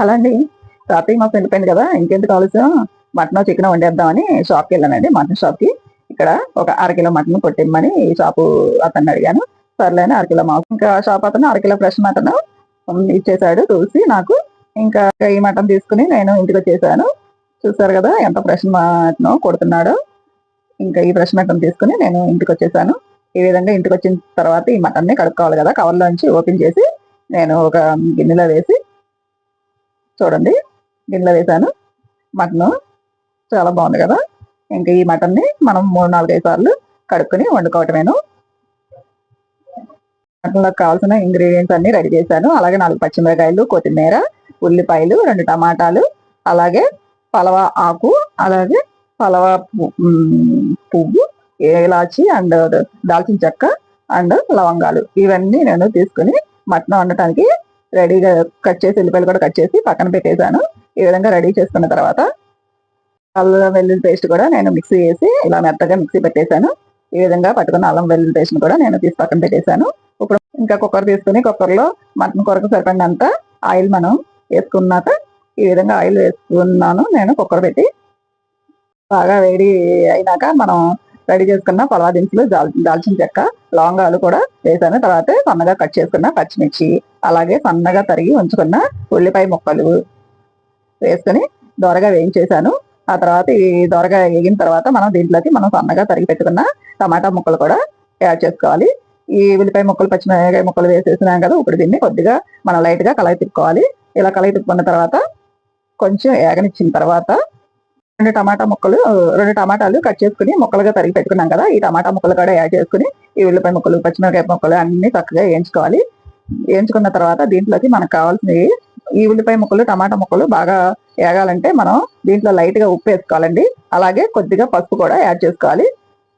Hello అండి కార్తీక మాకు వెళ్ళిపోయింది కదా ఇంకెందుకు ఆలస్యం? మటన్ చికెన్ వండేద్దామని షాప్కి వెళ్ళానండి మటన్ షాప్కి. ఇక్కడ ఒక అరకిలో మటన్ కొట్టిమ్మని ఈ షాపు అతన్ని అడిగాను. సర్లేని అరకిలో మాంసం ఇంకా షాప్ అతను అరకిలో ఫ్రెష్ మటన్ ఇచ్చేసాడు చూసి నాకు. ఇంకా ఈ మటన్ తీసుకుని నేను ఇంటికి వచ్చేసాను. చూసారు కదా ఎంత ఫ్రెష్ మటన్ కొడుతున్నాడో. ఇంకా ఈ ఫ్రెష్ మటన్ తీసుకుని నేను ఇంటికి వచ్చేసాను. ఈ విధంగా ఇంటికి వచ్చిన తర్వాత ఈ మటన్ని కడుక్కోవాలి కదా కవర్లోంచి ఓపెన్ చేసి నేను ఒక గిన్నెలో వేసి చూడండి. గిన్నెలో వేసాను. మటన్ చాలా బాగుంది కదా. ఇంకా ఈ మటన్ని మనం మూడు నాలుగైదు సార్లు కడుక్కుని వండుకోవటమేను. మటన్లో కావాల్సిన ఇంగ్రీడియంట్స్ అన్ని రెడీ చేశాను. అలాగే నాలుగు పచ్చిమిరకాయలు కొత్తిమీర ఉల్లిపాయలు రెండు టమాటాలు అలాగే పలవ ఆకు అలాగే పలవ పువ్వు ఇలాచి అండ్ దాల్చిన చెక్క అండ్ లవంగాలు. ఇవన్నీ నేను తీసుకుని మటన్ వండటానికి రెడీగా కట్ చేసి ఉల్లిపాయలు కూడా కట్ చేసి పక్కన పెట్టేశాను. ఈ విధంగా రెడీ చేసుకున్న తర్వాత అల్లం వెల్లుల్లి పేస్ట్ కూడా నేను మిక్సీ వేసి ఇలా మెత్తగా మిక్సీ పెట్టేశాను. ఈ విధంగా పట్టుకున్న అల్లం వెల్లుల్లి పేస్ట్ కూడా నేను తీసి పక్కన పెట్టేశాను. ఇప్పుడు ఇంకా కుక్కర్ తీసుకుని కుక్కర్లో మటన్ కొరకు సరిపడినంత ఆయిల్ మనం వేసుకున్నాక ఈ విధంగా ఆయిల్ వేసుకున్నాను నేను కుక్కర్ పెట్టి. బాగా వేడి అయినాక మనం రెడీ చేసుకున్న పలవా దినుసులు దాల్చిన చెక్క లవంగాలు కూడా వేసాను. తర్వాత సన్నగా కట్ చేసుకున్న పచ్చిమిర్చి అలాగే సన్నగా తరిగి ఉంచుకున్న ఉల్లిపాయ ముక్కలు వేసుకుని దొరగా వేయించేసాను ఆ తర్వాత ఈ దొరగా వేగిన తర్వాత మనం దీంట్లోకి మనం సన్నగా తరిగి పెట్టుకున్న టమాటా ముక్కలు కూడా యాడ్ చేసుకోవాలి. ఈ ఉల్లిపాయ ముక్కలు పచ్చిమిరపకాయ ముక్కలు వేసేసినాం కదా ఇప్పుడు దీన్ని కొద్దిగా మనం లైట్గా కలయి తిప్పుకోవాలి. ఇలా కలయి తిప్పుకున్న తర్వాత కొంచెం ఏగనిచ్చిన తర్వాత రెండు టమాటా ముక్కలు రెండు టమాటాలు కట్ చేసుకుని ముక్కలుగా తరిగి పెట్టుకున్నాం కదా ఈ టమాటా ముక్కలు కూడా యాడ్ చేసుకుని ఈ ఉల్లిపాయ ముక్కలు పచ్చిమిరపకాయ ముక్కలు అన్ని చక్కగా వేయించుకోవాలి. వేయించుకున్న తర్వాత దీంట్లోకి మనకు కావాల్సినవి ఈ ఉల్లిపాయ ముక్కలు టమాటా ముక్కలు బాగా వేగాలంటే మనం దీంట్లో లైట్గా ఉప్పు వేసుకోవాలండి. అలాగే కొద్దిగా పసుపు కూడా యాడ్ చేసుకోవాలి.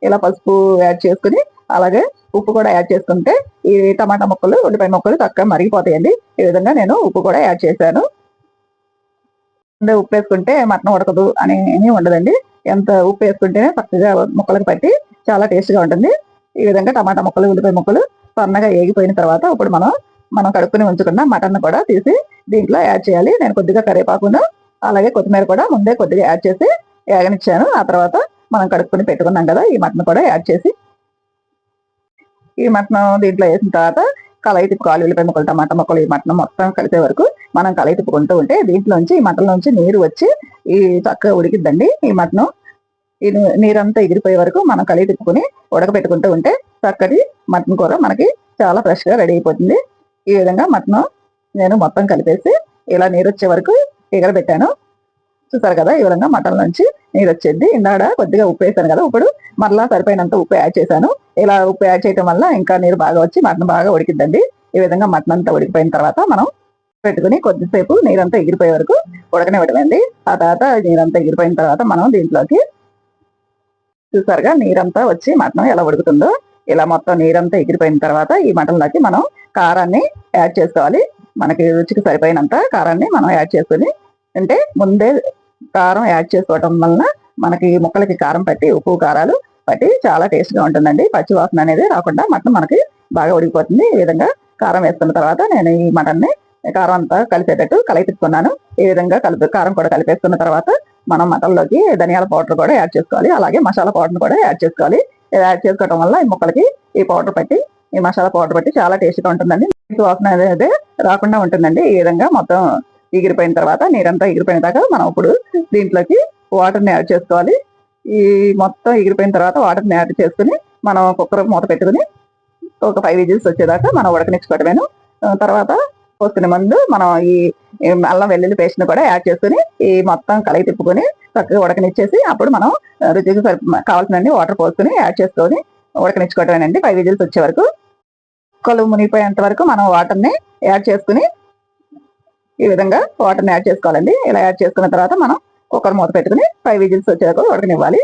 ఇలా పసుపు యాడ్ చేసుకుని అలాగే ఉప్పు కూడా యాడ్ చేసుకుంటే ఈ టమాటా ముక్కలు ఉల్లిపాయ ముక్కలు చక్కగా మరిగిపోతాయండి. ఈ విధంగా నేను ఉప్పు కూడా యాడ్ చేశాను. అంటే ఉప్పు వేసుకుంటే మటన్ ఉడకదు అని ఏమీ ఉండదండి. ఎంత ఉప్పు వేసుకుంటేనే చక్కగా ముక్కలకు పట్టి చాలా టేస్ట్గా ఉంటుంది. ఈ విధంగా టమాటా ముక్కలు ఉల్లిపాయ ముక్కలు సన్నగా ఏగిపోయిన తర్వాత ఇప్పుడు మనం మనం కడుక్కుని ఉంచుకున్న మటన్ కూడా తీసి దీంట్లో యాడ్ చేయాలి. నేను కొద్దిగా కరివేపాకును అలాగే కొత్తిమీర కూడా ముందే కొద్దిగా యాడ్ చేసి వేగనిచ్చాను. ఆ తర్వాత మనం కడుక్కుని పెట్టుకున్నాం కదా ఈ మటన్ కూడా యాడ్ చేసి. ఈ మటన్ దీంట్లో వేసిన తర్వాత కలయి తిప్పుకోవాలి ఉల్లిపాయ ముక్కలు టమాటా ముక్కలు ఈ మటన్ మొత్తం కలిసే వరకు మనం కలయి తిప్పుకుంటూ ఉంటే దీంట్లోంచి ఈ మటన్ నుంచి నీరు వచ్చి ఈ చక్కగా ఉడికిద్దండి. ఈ మటన్ ఈ నీరంతా ఎగిరిపోయే వరకు మనం కలిగి తిప్పుకొని ఉడకబెట్టుకుంటూ ఉంటే చక్కటి మటన్ కూర మనకి చాలా ఫ్రెష్గా రెడీ అయిపోతుంది. ఈ విధంగా మటన్ నేను మొత్తం కలిపేసి ఇలా నీరు వచ్చే వరకు ఎగరబెట్టాను. చూసారు కదా ఈ విధంగా మటన్ నుంచి నీరు వచ్చేది. ఇందాడ కొద్దిగా ఉప్పు వేసాను కదా ఇప్పుడు మరలా సరిపోయినంత ఉప్పు యాడ్ చేశాను. ఇలా ఉప్పు యాడ్ చేయడం వల్ల ఇంకా నీరు బాగా వచ్చి మటన్ బాగా ఉడికిద్దండి. ఈ విధంగా మటన్ అంతా ఉడికిపోయిన తర్వాత మనం పెట్టుకుని కొద్దిసేపు నీరంతా ఎగిరిపోయే వరకు ఉడకనివ్వడమండి ఆ తర్వాత నీరంతా ఎగిరిపోయిన తర్వాత మనం దీంట్లోకి చూసారుగా నీరంతా వచ్చి మటన్ ఎలా ఉడుకుతుందో. ఇలా మొత్తం నీరంతా ఎగిరిపోయిన తర్వాత ఈ మటన్లోకి మనం కారాన్ని యాడ్ చేసుకోవాలి. మనకి రుచికి సరిపోయినంత కారాన్ని మనం యాడ్ చేసుకుని అంటే ముందే కారం యాడ్ చేసుకోవటం వలన మనకి ముక్కలకి కారం పట్టి ఉప్పు కారాలు పట్టి చాలా టేస్ట్గా ఉంటుందండి. పచ్చి వాసన అనేది రాకుండా మటన్ మనకి బాగా ఉడికిపోతుంది. ఈ విధంగా కారం వేసుకున్న తర్వాత నేను ఈ మటన్ని కారం అంతా కలిసేటట్టు కలిపి ఈ విధంగా కలిపి కారం కూడా కలిపేసుకున్న తర్వాత మనం మటన్లోకి ధనియాల పౌడర్ కూడా యాడ్ చేసుకోవాలి. అలాగే మసాలా పౌడర్ కూడా యాడ్ చేసుకోవాలి. ఇది యాడ్ చేసుకోవడం వల్ల ఈ ముక్కలకి ఈ పౌడర్ పట్టి ఈ మసాలా పౌడర్ పట్టి చాలా టేస్ట్గా ఉంటుందండి. నీసు వాసన అనేది రాకుండా ఉంటుందండి. ఈ విధంగా మొత్తం ఎగిరిపోయిన తర్వాత నీరంతా ఎగిరిపోయిన దాకా మనం ఇప్పుడు దీంట్లోకి వాటర్ని యాడ్ చేసుకోవాలి. ఈ మొత్తం ఎగిరిపోయిన తర్వాత వాటర్ని యాడ్ చేసుకుని మనం కుక్కర్ మూత పెట్టుకుని ఒక ఫైవ్ విజిల్స్ వచ్చేదాకా మనం ఉడకనిచ్చుకోవటమేను తర్వాత పోసుకునే ముందు మనం ఈ అల్లం వెల్లుల్లి పేస్ట్ని కూడా యాడ్ చేసుకుని ఈ మొత్తం కలయి తిప్పుకొని చక్కగా ఉడకనిచ్చేసి అప్పుడు మనం రుచికి సరి కావాల్సినన్ని వాటర్ పోసుకుని యాడ్ చేసుకొని ఉడకనిచ్చుకోవటమేనండి ఫైవ్ విజిల్స్ వచ్చే వరకు. కొలువు మునిగిపోయేంత వరకు మనం వాటర్ని యాడ్ చేసుకుని ఈ విధంగా వాటర్ని యాడ్ చేసుకోవాలండి. ఇలా యాడ్ చేసుకున్న తర్వాత మనం కుక్కర్ మూత పెట్టుకుని ఫైవ్ విజిల్స్ వచ్చేదాకా ఉడకనివ్వాలి.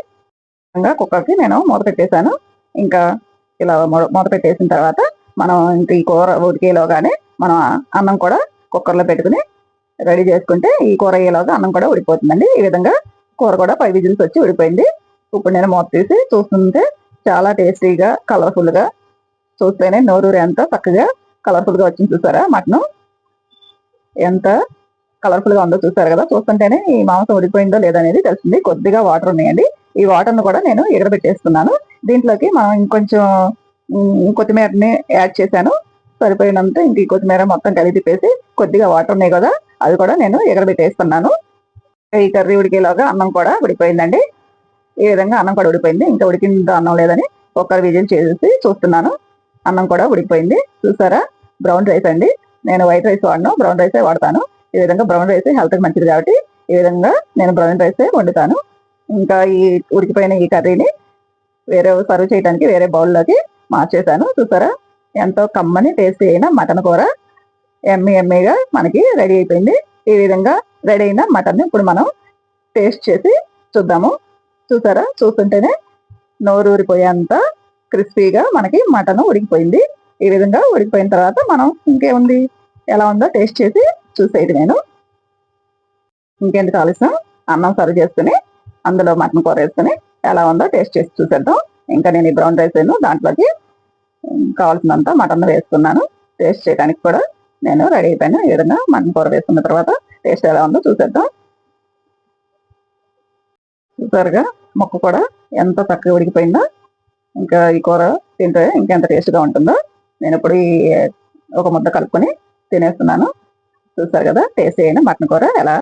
ఇంకా విధంగా నేను మూత పెట్టేశాను. ఇంకా ఇలా మూత- పెట్టేసిన తర్వాత మనం ఇంక ఈ కూర ఉడికేలోగానే మనం అన్నం కూడా కుక్కర్లో పెట్టుకుని రెడీ చేసుకుంటే ఈ కూర అయ్యేలోగా అన్నం కూడా ఉడిపోతుందండి ఈ విధంగా కూర కూడా ఫైవ్ విజిల్స్ వచ్చి ఉడిపోయింది ఇప్పుడు నేను మూత తీసి చూస్తుంటే చాలా టేస్టీగా కలర్ఫుల్గా చూస్తేనే నోరూరు ఎంత చక్కగా కలర్ఫుల్గా వచ్చింది చూసారా మటన్. ఎంత కలర్ఫుల్గా ఉందో చూసారు కదా? చూస్తుంటేనే ఈ మాంసం ఉడిపోయిందో లేదనేది తెలిసింది. కొద్దిగా వాటర్ ఉన్నాయండి. ఈ వాటర్ను కూడా నేను ఎగరబెట్టేస్తున్నాను. దీంట్లోకి మనం ఇంకొంచెం కొత్తిమీరని యాడ్ చేశాను. సరిపోయినంత ఇంక ఈ కొత్తిమీర మొత్తం కలిపి తిప్పేసి కొద్దిగా వాటర్ ఉన్నాయి కదా? అది కూడా నేను ఎగరబెట్టేస్తున్నాను. ఈ కర్రీ ఉడికేలాగా అన్నం కూడా ఉడిపోయిందండి ఈ విధంగా అన్నం కూడా ఉడిపోయింది ఇంకా ఉడికిందో అన్నం లేదని ఒక్కరు విజిల్ చేసి చూస్తున్నాను. అన్నం కూడా ఉడికిపోయింది. చూసారా? బ్రౌన్ రైస్ అండి. నేను వైట్ రైస్ వాడను. బ్రౌన్ రైసే వాడతాను. ఈ విధంగా బ్రౌన్ రైస్ హెల్త్కి మంచిది కాబట్టి ఈ విధంగా నేను బ్రౌన్ రైసే వండుతాను. ఇంకా ఈ ఉడికిపోయిన ఈ కర్రీని వేరే సర్వ్ చేయడానికి వేరే బౌల్లోకి మార్చేసాను చూసారా? ఎంతో కమ్మని టేస్టీ అయిన మటన్ కూర ఎమ్మి ఎమ్మిగా మనకి రెడీ అయిపోయింది. ఈ విధంగా రెడీ అయిన మటన్ని ఇప్పుడు మనం టేస్ట్ చేసి చూద్దాము. చూసారా? చూస్తుంటేనే నోరు ఊరిపోయేంత క్రిస్పీగా మనకి మటన్ ఉడికిపోయింది. ఈ విధంగా ఉడికిపోయిన తర్వాత మనం ఇంకేముంది? ఎలా ఉందో టేస్ట్ చేసి చూసేది నేను. ఇంకెందుకు ఆలస్యం? అన్నం సర్వ్ చేసుకుని అందులో మటన్ కూర వేసుకుని ఎలా ఉందో టేస్ట్ చేసి చూసేద్దాం. ఇంకా నేను ఈ బ్రౌన్ రైస్ దాంట్లోకి కావాల్సినంత మటన్ వేసుకున్నాను. టేస్ట్ చేయడానికి కూడా నేను రెడీ అయిపోయాను. ఈ విధంగా మటన్ కూర వేసుకున్న తర్వాత టేస్ట్ ఎలా ఉందో చూసేద్దాం. చూసారుగా ముక్క కూడా ఎంత చక్కగా ఉడికిపోయిందో. ఇంకా ఈ కూర తింటే ఇంకెంత టేస్ట్గా ఉంటుందో. నేను ఇప్పుడు ఒక ముద్ద కలుపుకొని తినేస్తున్నాను. చూసారు కదా టేస్ట్ అయిన మటన్ కూర ఎలా